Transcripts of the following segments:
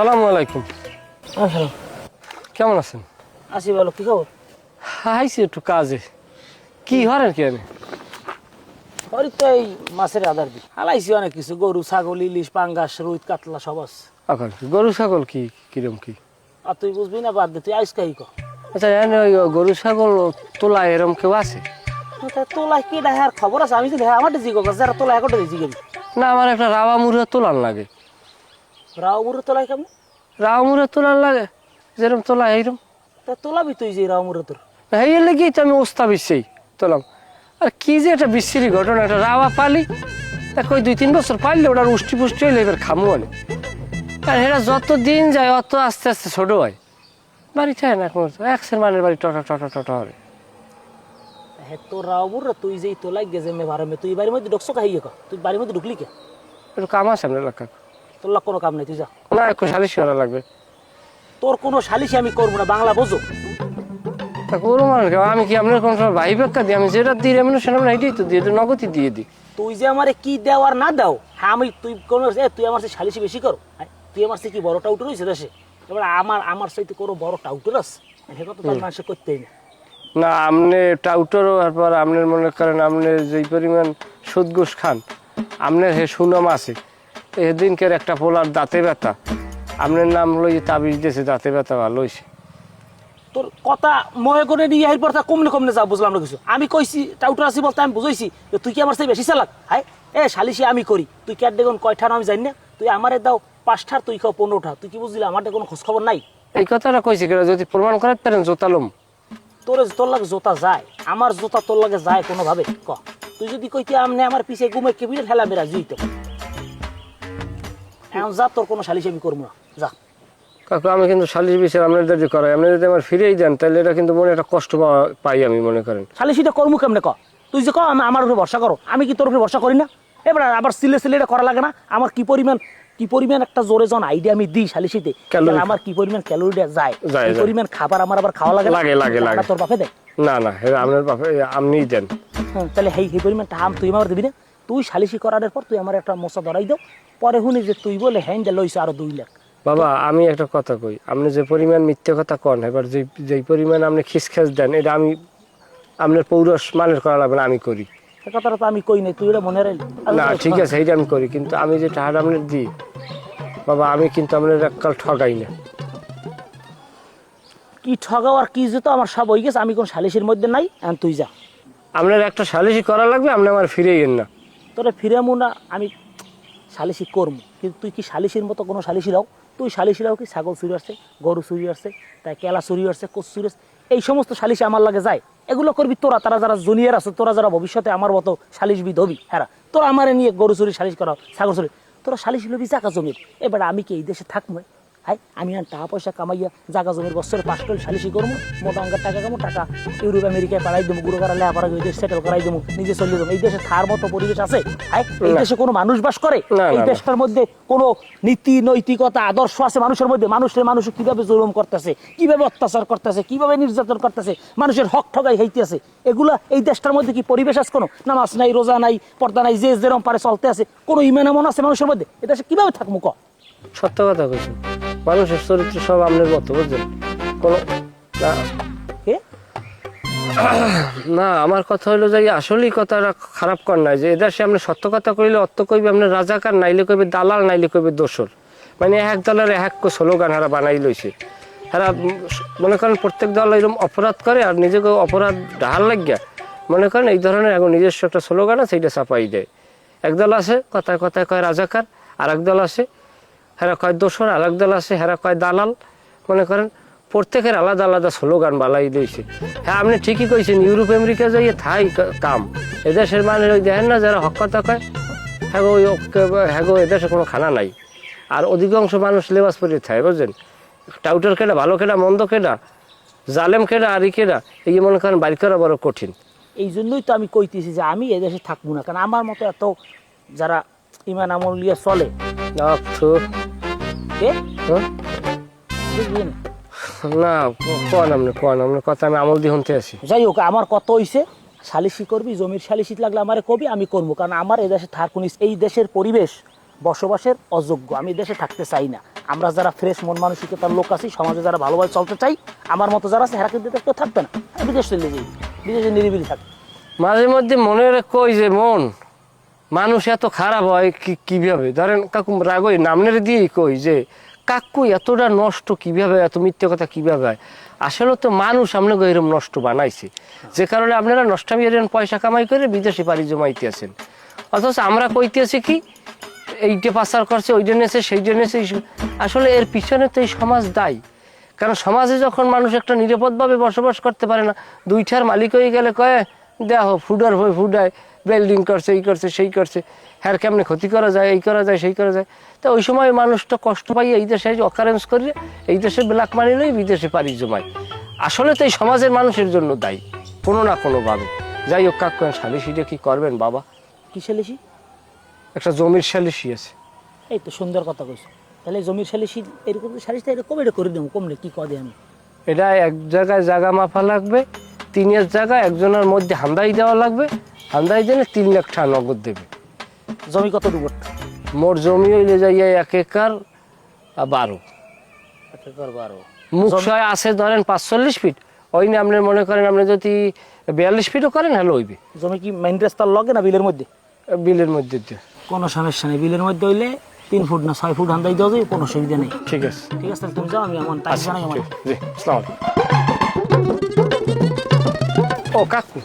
সালামু আলাইকুম। হ্যালো কেমন আছেন? আসি বলো কি খবর? আইছি একটু কাজে। কি হরেন কি আমি ওই তো এই মাছের আদার দি হালাইছি অনেক কিছু গরু ছাগল ইলিশ পাঙ্গাস রুই কাতলা সব আছে। এখন গরু ছাগল কি কিরম কি? আর তুই বুঝবি না বাদ দে তুই আইস কাহি ক? আচ্ছা এনে ওই গরু ছাগল তোলা এরম কেউ আছে? তোলাই কি দেখার খবর আছে? আমি তো দেখা আমার জিগো যারা তোলা একটা গেলি না আমার একটা রাওয়া মুড়ে তোলার লাগে। রাও মুরে কেমন? তোলার লাগে তোলা তা তোলাবি তুই যে রাও মুরে তোর। এই লেগেই তো আমি ওস্তা বিশ্বেই তোলাম। আর কি যে একটা বিশ্রী ঘটনা একটা রাওয়া পালি তা কই দুই তিন বছর ওটার উষ্টি পুষ্টি হইলে এবার খামু আনে আর এরা যত দিন যায় অত আস্তে আস্তে ছোট হয়। বাড়ি থাকে না এখন একশের মানের বাড়ি টটা টটা টটা হবে। রাও তুই যেই তোলাই গেছে মে তুই বাড়ির মধ্যে ঢুকছো কাহি ক তুই বাড়ির মধ্যে ঢুকলি কে? একটু কাম আছে আপনার এলাকা তোর কোনো কাম নেই তুই যা। না সালিশ করা লাগবে। তোর কোনো সালিশি আমি করব না বাংলা বোঝো। তা করব মানে? আমি কি আপনার কোনো ভাই বেক্কা দিই? আমি যেটা দিই এমন সেটা আমরা এটাই তো দিয়ে দিই নগদই দিয়ে দিই। তুই যে আমারে কি দেও আর না দাও হ্যাঁ আমি তুই কোন তুই আমার সাথে সালিশি বেশি করো। হ্যাঁ, তুই আমার সাথে কি বড় টাউটর হয়েছে দেশে? এবার আমার আমার সাথে কোনো বড় টাউটর আছে? সে কথা তো মানুষে করতেই না। না আপনি টাউটারও তারপর আপনার মনে করেন আপনি যেই পরিমাণ সুদ ঘুষ খান আপনার হে সুনাম আছে। এদিনকের একটা পোলার দাঁতে ব্যথা। আপনার নাম লই তাবিজ দিয়েছে দাঁতে ব্যথা ভালো হয়েছে তোর কথা মনে করে নিয়ে এর পর তা কমনে কমনে যা বুঝলাম না কিছু। আমি কইছি টাউটর আছি বলতে আমি বুঝাইছি যে তুই কি আমার সাথে বেশি চালাক? হাই এ সালিশি আমি করি। তুই ক্যাট দেখুন কয়ঠার আমি জানি না। তুই আমারে দাও পাঁচটার তুই খাও পনেরোটা তুই কি বুঝলি আমার কোনো খোঁজ খবর নাই? এই কথাটা কইছে কেন? যদি প্রমাণ করাতে পারেন জোতালম তোর তোর লাগে জোতা যায় আমার জোতা তোর লাগে যায় কোনোভাবে। ক তুই যদি কইতে আমনে আমার পিছে ঘুমে কেবিলে ঠেলা বেড়া জুইতে। এখন যা তোর কোনো সালিশ আমি করব না। যা। কাকু আমি কিন্তু সালিশ আপনার যদি করাই আপনি যদি আমার ফিরেই দেন তাহলে এটা কিন্তু মনে একটা কষ্ট পাই আমি মনে করেন। সালিশিটা কেমনে ক? তুই যে ক আমার উপরে ভরসা করো। আমি কি তোর উপরে ভরসা করি না? এবার আবার সিলে সিলে এটা করা লাগে না। আমার কি পরিমাণ কি পরিমাণ একটা জোরে জন আইডিয়া আমি দিই সালিশিতে? আমার কি পরিমাণ ক্যালোরিটা যায়? কি। পরিমাণ খাবার আমার আবার খাওয়া লাগে? লাগে, লাগে, লাগে। তোর বাপে দেয়? না না আপনার বাপে আপনিই দেন। তাহলে সেই পরিমাণ টাকা তুই আমার দিবি না? তুই সালিশি করার পর তুই আমার একটা মশা ধরাই দাও পরে শুনি যে তুই বলে হ্যাঁ যে লইছে আরও দুই লাখ। বাবা আমি একটা কথা কই। আপনি যে পরিমাণ মিথ্যে কথা কন এবার যে যেই পরিমাণ আপনি খিসখ্যাস দেন এটা আমি আপনার পৌরস মানের করা লাগবে না আমি করি। কথাটা তো আমি কই নাই তুই এটা মনে রাখলি? না ঠিক আছে এইটা আমি করি কিন্তু আমি যে টাকাটা আপনার দিই বাবা আমি কিন্তু আপনার এককাল ঠগাই না। কি ঠগাও আর কি যেত আমার সব হয়ে গেছে আমি কোন সালিশের মধ্যে নাই তুই যা। আপনার একটা সালিশি করা লাগবে আপনি আমার ফিরে গেন না। তোরা ফিরামু না, আমি সালিশি করব কিন্তু তুই কি সালিশির মতো কোনো সালিশি রাও তুই সালিশি রাও কি? ছাগল চুরি আসছে, গরু চুরি আসছে, তাই কেলা চুরি আসছে, কোচ চুরি আসছে, এই সমস্ত সালিশি আমার লাগে যায়। এগুলো করবি তোরা, তারা যারা জুনিয়র আছে, তোরা যারা ভবিষ্যতে আমার মতো সালিশবিদ হবি হ্যাঁ তোরা আমারে নিয়ে গরু চুরি, সালিশ করাও, ছাগল চুরি, তোরা সালিশ লবি জাগা জমির। এবার আমি কি এই দেশে থাকব হাই আমি আর টাকা পয়সা কামাইয়া জাগা জমির বছরে পাঁচ করে সালিশি করব মোটা অঙ্কের টাকা কামো টাকা ইউরোপ আমেরিকায় পাড়াই দেবো গুরু করা লেখা পড়া দেশ সেটেল করাই দেবো নিজে চলিয়ে দেবো এই দেশে থার মতো পরিবেশ আছে? হাই এই দেশে কোনো মানুষ বাস করে? এই। দেশটার মধ্যে কোনো নীতি নৈতিকতা আদর্শ আছে মানুষের মধ্যে? মানুষের মানুষ কীভাবে জুলুম করতেছে? কীভাবে অত্যাচার করতেছে? কীভাবে নির্যাতন করতেছে? মানুষের হক ঠগাই হইতেছে। এগুলা এই দেশটার মধ্যে কি পরিবেশ আছে কোনো? নামাজ নাই রোজা নাই পর্দা নাই যে যেরকম পারে চলতে আছে কোনো ইমান এমন আছে মানুষের মধ্যে? এটা কীভাবে থাকব ক? সত্য কথা কইছেন মানুষের চরিত্র সব আপনার মতো, বুঝলেন? কোনো না। না, আমার কথা হলো যে আসলেই কথাটা খারাপ কর নাই, যে এদেশে আপনি সত্য কথা কইলে অর্থ কইবে আপনার রাজাকার, নাইলে কইবে দালাল, নাইলে কইবে দোসর মানে এক দলের এক স্লোগান হারা বানাই লইছে। হারা মনে করেন প্রত্যেক দল এরকম অপরাধ করে আর নিজেকে অপরাধ ঢাল লাগিয়া, মনে করেন এই ধরনের এখন নিজস্ব একটা স্লোগান আছে সেইটা চাপাই দেয়। একদল আছে, কথায় কথায় কয় রাজাকার আর দল আছে হেরা কয় দোসর আর দল আছে হেরা কয় দালাল। মনে করেন প্রত্যেকের আলাদা আলাদা স্লোগান বালাই দিয়েছে। হ্যাঁ আপনি ঠিকই কইছেন ইউরোপ আমেরিকা যাইয়ে থাই কাম। এদেশের মানে ওই দেখেন না যারা হক কথা কয়? হ্যাঁ ওই হ্যাঁ এদেশে কোনো খানা নাই। আর অধিকাংশ মানুষ লেবাস পরে থাকে বুঝলেন টাউটার কেডা ভালো কেডা মন্দ কেডা? জালেম কেডা আরি কেডা? এই মনে করেন বাড়ি করা বড় কঠিন। এই জন্যই তো আমি কইতেছি যে আমি এদেশে থাকব না। কারণ আমার মতো এত যারা ইমান আমল চলে থু, কে? বুঝলি না? না কোন আপনি কোন আপনার কথা আমি আমল দিয়ে শুনতে আছি যাই হোক আমার কত হইছে সালিশি করবি জমির সালিশি লাগলে আমারে কবি আমি করব কারণ আমার এই দেশে থাকুন এই দেশের পরিবেশ বসবাসের অযোগ্য আমি দেশে থাকতে চাই না আমরা যারা ফ্রেশ মন মানসিকতার লোক আছি সমাজে যারা ভালোভাবে চলতে চাই আমার মতো যারা আছে হেরা কিন্তু কেউ থাকবে না বিদেশ চলে যাই বিদেশে নিরিবিলি থাকে মাঝে মধ্যে মনে কই যে মন মানুষ এত খারাপ হয় কি কীভাবে? ধরেন কাকু রাগই, নামনের দিয়েই কই যে, কাকু, এতটা নষ্ট কীভাবে এত মিথ্যে কথা কীভাবে হয়? আসলে তো মানুষ আপনাকে এরকম নষ্ট বানাইছে। যে কারণে আপনারা নষ্টামি এরকম পয়সা কামাই করে বিদেশে পাড়ি জমাইতে আছেন। অথচ আমরা কইতেছি কি, এইটা পাচার করছে, ওইটা নেছে সেইটা এই- আসলে এর পিছনে তো এই সমাজ দায়ী। কারণ সমাজে যখন মানুষ একটা নিরাপদভাবে বসবাস করতে পারে না, দুইটার মালিক হয়ে গেলে কয়ে দেখো ফুডার হয়ে ফুডায় বিল্ডিং করছে এই করছে সেই করছে। হ্যার কেমনে ক্ষতি করা যায় এই করা যায় সেই করা যায়। তো ওই সময় মানুষটা কষ্ট পাইয়ে এই দেশে অকারেন্স করে এই দেশে ব্ল্যাক মানি লই বিদেশে পাড়ি জমায়। আসলে তো এই সমাজের মানুষের জন্য দায়ী কোনো না কোনোভাবে। যাই হোক কাক সালিশিটা কি করবেন বাবা? কি সালিশি? একটা জমির সালিশি আছে। এই তো সুন্দর কথা কইছো। তাহলে জমির সালিশি এরকম সালিশটা এরকম এটা করে দেবো কমলে কি কদে আমি? এটা এক জায়গায় জায়গা মাফা লাগবে তিনের জায়গায় একজনের মধ্যে হান্দাই দেওয়া লাগবে হান্দাই দিলে তিন লাখ টাকা নগদ দেবে। জমি কত দেবো মোর জমি হইলে যাইয়া এক একর বারো। বারো। মুখ ছয় আছে ধরেন পাঁচচল্লিশ ফিট ওই নিয়ে আপনি মনে করেন আপনি যদি বিয়াল্লিশ ফিটও করেন হ্যালো হইবে। জমি কি মেইন রাস্তার লগে না বিলের মধ্যে? বিলের মধ্যে কোনো সমস্যা নেই বিলের মধ্যে হইলে তিন ফুট না ছয় ফুট হান্দাই দেওয়া যাবে কোনো অসুবিধা নেই। ঠিক আছে। ঠিক আছে তুমি যাও আমি এমন তাই আচ্ছা জানাই আমার। জি আসসালামু আলাইকুম। ও কাকু।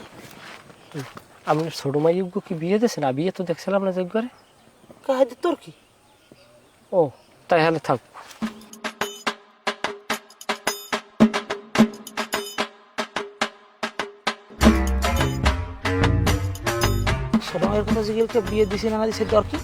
আপনি ছোট মাইগু কি বিয়ে দিয়েছেন না? বিয়ে তো দেখছিলাম না যোগ্যরে কাহিদি তোর কি? ও তাই হলে থাক। মায়ের কথা বিয়ে দিছে না দিছে তোর কি?